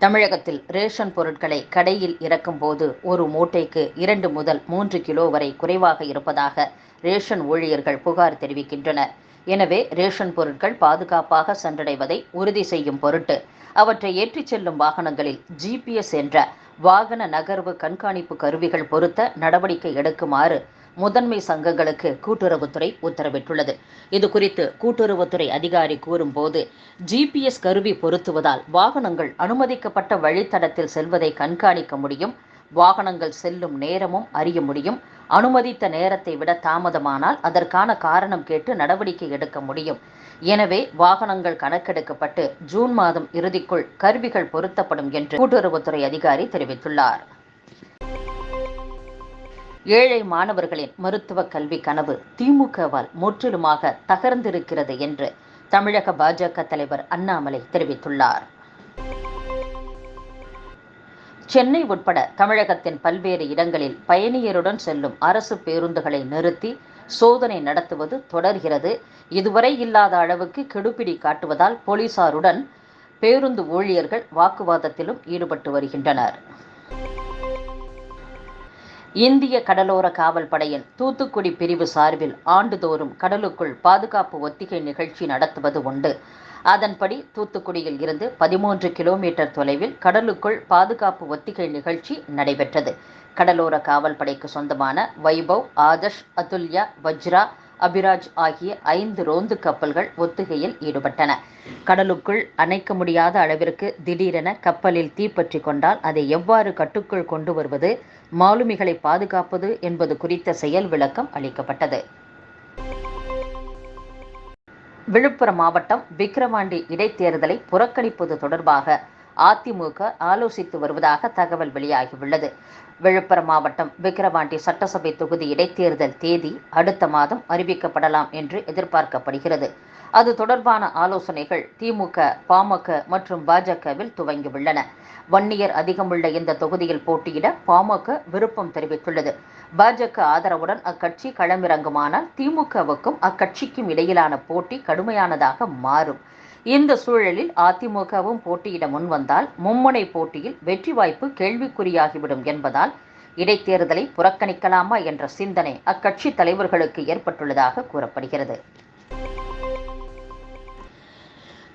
தமிழகத்தில் ரேஷன் பொருட்களை கடையில் இறக்கும்போது ஒரு மூட்டைக்கு இரண்டு முதல் மூன்று கிலோ வரை குறைவாக இருப்பதாக ரேஷன் ஊழியர்கள் புகார் தெரிவிக்கின்றனர். எனவே ரேஷன் பொருட்கள் பாதுகாப்பாக சென்றடைவதை உறுதி செய்யும் பொருட்டு அவற்றை ஏற்றிச் செல்லும் வாகனங்களில் ஜிபிஎஸ் என்ற வாகன நகர்வு கண்காணிப்பு கருவிகள் பொருத்த நடவடிக்கை எடுக்குமாறு முதன்மை சங்கங்களுக்கு கூட்டுறவுத்துறை உத்தரவிட்டுள்ளது. இது குறித்து கூட்டுறவுத்துறை அதிகாரி கூறும்போது ஜிபிஎஸ் கருவி பொருத்துவதால் வாகனங்கள் அனுமதிக்கப்பட்ட வழித்தடத்தில் செல்வதை கண்காணிக்க முடியும் வாகனங்கள் செல்லும் நேரமும் அறிய முடியும் அனுமதித்த நேரத்தை விட தாமதமானால் அதற்கான காரணம் கேட்டு நடவடிக்கை எடுக்க முடியும். எனவே வாகனங்கள் கணக்கெடுக்கப்பட்டு ஜூன் மாதம் இறுதிக்குள் கருவிகள் பொருத்தப்படும் என்று கூட்டுறவுத்துறை அதிகாரி தெரிவித்துள்ளார். ஏழை மாணவர்களின் மருத்துவ கல்வி கனவு திமுகவால் முற்றிலுமாக தகர்ந்திருக்கிறது என்று தமிழக பாஜக தலைவர் அண்ணாமலை தெரிவித்துள்ளார். சென்னை உட்பட தமிழகத்தின் பல்வேறு இடங்களில் பயணியருடன் செல்லும் அரசு பேருந்துகளை நிறுத்தி சோதனை நடத்துவது தொடர்கிறது. இதுவரை இல்லாத அளவுக்கு கெடுபிடி காட்டுவதால் போலீசாருடன் பேருந்து ஊழியர்கள் வாக்குவாதத்திலும் ஈடுபட்டு வருகின்றனர். இந்திய கடலோர காவல் படையின் தூத்துக்குடி பிரிவு சார்பில் ஆண்டுதோறும் கடலுக்குள் பாதுகாப்பு ஒத்திகை நிகழ்ச்சி நடத்துவது உண்டு. அதன்படி தூத்துக்குடியில் இருந்து பதிமூன்று கிலோமீட்டர் தொலைவில் கடலுக்குள் பாதுகாப்பு ஒத்திகை நிகழ்ச்சி நடைபெற்றது. கடலோர காவல் படைக்கு சொந்தமான வைபவ் ஆதர்ஷ் அதுல்யா வஜ்ரா அபிராஜ் ஆகிய ஐந்து ரோந்து கப்பல்கள் ஒத்துகையில் ஈடுபட்டன. கடலுக்குள் அணைக்க முடியாத அளவிற்கு திடீரென கப்பலில் தீப்பற்றி கொண்டால் அதை எவ்வாறு கட்டுக்குள் கொண்டு வருவது மாலுமிகளை பாதுகாப்பது என்பது குறித்த செயல் விளக்கம் அளிக்கப்பட்டது. விழுப்புரம் மாவட்டம் விக்கிரவாண்டி இடைத்தேர்தலை புறக்கணிப்பது தொடர்பாக அதிமுக ஆலோசித்து வருவதாக தகவல் வெளியாகியுள்ளது. விழுப்புரம் மாவட்டம் விக்கிரவாண்டி சட்டசபை தொகுதி இடைத்தேர்தல் தேதி அடுத்த மாதம் அறிவிக்கப்படலாம் என்று எதிர்பார்க்கப்படுகிறது. அது தொடர்பான ஆலோசனைகள் திமுக பாமக மற்றும் பாஜகவில் துவங்கியுள்ளன. வன்னியர் அதிகமுள்ள இந்த தொகுதியில் போட்டியிட பாமக விருப்பம் தெரிவித்துள்ளது. பாஜக ஆதரவுடன் அக்கட்சி களமிறங்குமானால் திமுகவுக்கும் அக்கட்சிக்கும் இடையிலான போட்டி கடுமையானதாக மாறும். இந்த சூழலில் அதிமுகவும் போட்டியிட முன்வந்தால் மும்முனை போட்டியில் வெற்றி வாய்ப்பு கேள்விக்குறியாகிவிடும் என்பதால் இடைத்தேர்தலை புறக்கணிக்கலாமா என்ற சிந்தனை அக்கட்சி தலைவர்களுக்கு ஏற்பட்டுள்ளதாக கூறப்படுகிறது.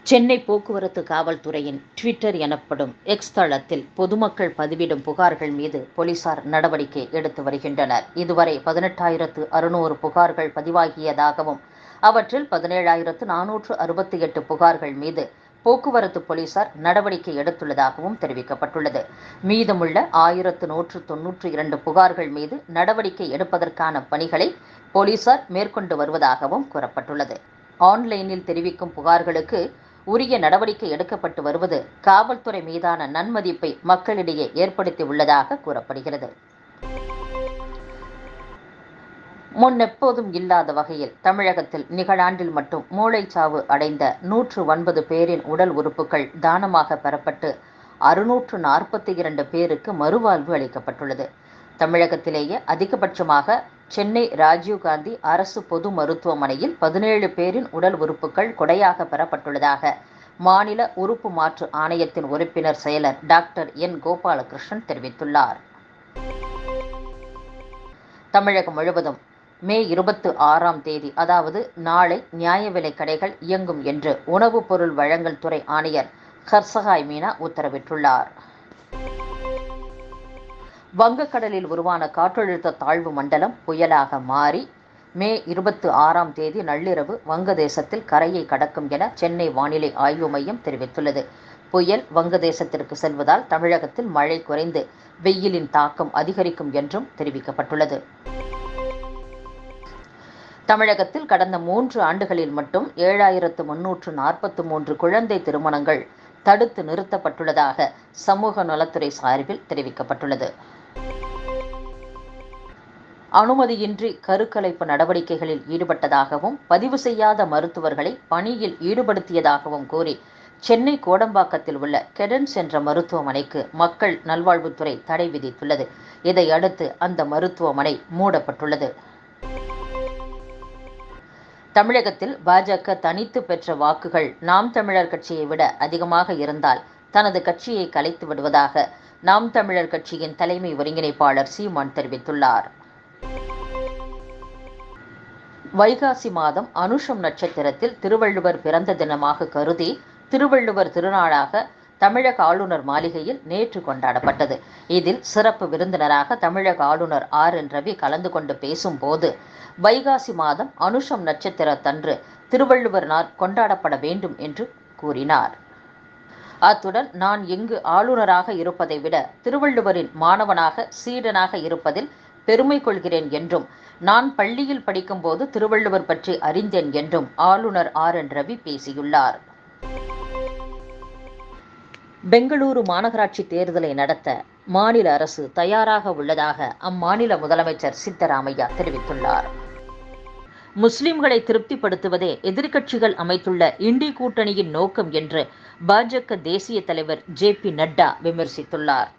சென்னை போக்குவரத்து காவல்துறையின் ட்விட்டர் எனப்படும் எக்ஸ் தளத்தில் பொதுமக்கள் பதிவிடும் புகார்கள் மீது போலீசார் நடவடிக்கை எடுத்து வருகின்றனர். இதுவரை பதினெட்டாயிரத்து அறுநூறு புகார்கள் பதிவாகியதாகவும் அவற்றில் பதினேழாயிரத்து நானூற்று அறுபத்தி எட்டு புகார்கள் மீது போக்குவரத்து போலீசார் நடவடிக்கை எடுத்துள்ளதாகவும் தெரிவிக்கப்பட்டுள்ளது. மீதமுள்ள ஆயிரத்து நூற்று தொன்னூற்று இரண்டு புகார்கள் மீது நடவடிக்கை எடுப்பதற்கான பணிகளை போலீசார் மேற்கொண்டு வருவதாகவும் கூறப்பட்டுள்ளது. ஆன்லைனில் தெரிவிக்கும் புகார்களுக்கு உரிய நடவடிக்கை எடுக்கப்பட்டு வருவது காவல்துறை மீதான நன்மதிப்பை மக்களிடையே ஏற்படுத்தி உள்ளதாக கூறப்படுகிறது. முன்னெப்போதும் இல்லாத வகையில் தமிழகத்தில் நிகழாண்டில் மட்டும் மூளைச்சாவு அடைந்த நூற்று ஒன்பது பேரின் உடல் உறுப்புகள் தானமாக பெறப்பட்டு அறுநூற்று நாற்பத்தி இரண்டு பேருக்கு மறுவாழ்வு அளிக்கப்பட்டுள்ளது. தமிழகத்திலேயே அதிகபட்சமாக சென்னை ராஜீவ்காந்தி அரசு பொது மருத்துவமனையில் பதினேழு பேரின் உடல் உறுப்புகள் கொடையாக பெறப்பட்டுள்ளதாக மாநில உறுப்பு மாற்று ஆணையத்தின் உறுப்பினர் செயலர் டாக்டர் என் கோபாலகிருஷ்ணன் தெரிவித்துள்ளார். தமிழகம் முழுவதும் மே இருபத்து ஆறாம் தேதி அதாவது நாளை நியாய விலை கடைகள் இயங்கும் என்று உணவுப் பொருள் வழங்கல் துறை ஆணையர் ஹர்சகாய் மீனா உத்தரவிட்டுள்ளார். வங்கக்கடலில் உருவான காற்றழுத்த தாழ்வு மண்டலம் புயலாக மாறி மே இருபத்து ஆறாம் தேதி நள்ளிரவு வங்கதேசத்தில் கரையை கடக்கும் என சென்னை வானிலை ஆய்வு மையம் தெரிவித்துள்ளது. புயல் வங்கதேசத்திற்கு செல்வதால் தமிழகத்தில் மழை குறைந்து வெயிலின் தாக்கம் அதிகரிக்கும் என்றும் தெரிவிக்கப்பட்டுள்ளது. தமிழகத்தில் கடந்த மூன்று ஆண்டுகளில் மட்டும் ஏழாயிரத்து முன்னூற்று நாற்பத்து மூன்று குழந்தை திருமணங்கள் தடுத்து நிறுத்தப்பட்டுள்ளதாக சமூக நலத்துறை சார்பில் தெரிவிக்கப்பட்டுள்ளது. அனுமதியின்றி கருக்கலைப்பு நடவடிக்கைகளில் ஈடுபட்டதாகவும் பதிவு செய்யாத மருத்துவர்களை பணியில் ஈடுபடுத்தியதாகவும் கூறி சென்னை கோடம்பாக்கத்தில் உள்ள கெடன்ஸ் என்ற மருத்துவமனைக்கு மக்கள் நல்வாழ்வுத்துறை தடை விதித்துள்ளது. இதையடுத்து அந்த மருத்துவமனை மூடப்பட்டுள்ளது. தமிழகத்தில் பாஜக தனித்து பெற்ற வாக்குகள் நாம் தமிழர் கட்சியை விட அதிகமாக இருந்தால் தனது கட்சியை கலைத்து விடுவதாக நாம் தமிழர் கட்சியின் தலைமை ஒருங்கிணைப்பாளர் சீமான் தெரிவித்துள்ளார். வைகாசி மாதம் அனுஷம் நட்சத்திரத்தில் திருவள்ளுவர் பிறந்த தினமாக கருதி திருவள்ளுவர் திருநாளாக தமிழக ஆளுநர் மாளிகையில் நேற்று கொண்டாடப்பட்டது. இதில் சிறப்பு விருந்தினராக தமிழக ஆளுநர் ஆர் என் ரவி கலந்து கொண்டு பேசும்போது வைகாசி மாதம் அனுஷம் நட்சத்திரத்தன்று திருவள்ளுவர் நாள் கொண்டாடப்பட வேண்டும் என்று கூறினார். அத்துடன் நான் எங்கு ஆளுநராக இருப்பதை விட திருவள்ளுவரின் மாணவனாக சீடனாக இருப்பதில் பெருமை கொள்கிறேன் என்றும் நான் பள்ளியில் படிக்கும்போது திருவள்ளுவர் பற்றி அறிந்தேன் என்றும் ஆளுநர் ஆர் என் ரவி பேசியுள்ளார். பெங்களூரு மாநகராட்சி தேர்தலை நடத்த மாநில அரசு தயாராக உள்ளதாக அம்மாநில முதலமைச்சர் சித்தராமையா தெரிவித்துள்ளார். முஸ்லிம்களை திருப்திப்படுத்துவதே எதிர்க்கட்சிகள் அமைத்துள்ள இண்டி கூட்டணியின் நோக்கம் என்று பாஜக தேசிய தலைவர் ஜே பி நட்டா விமர்சித்துள்ளார்.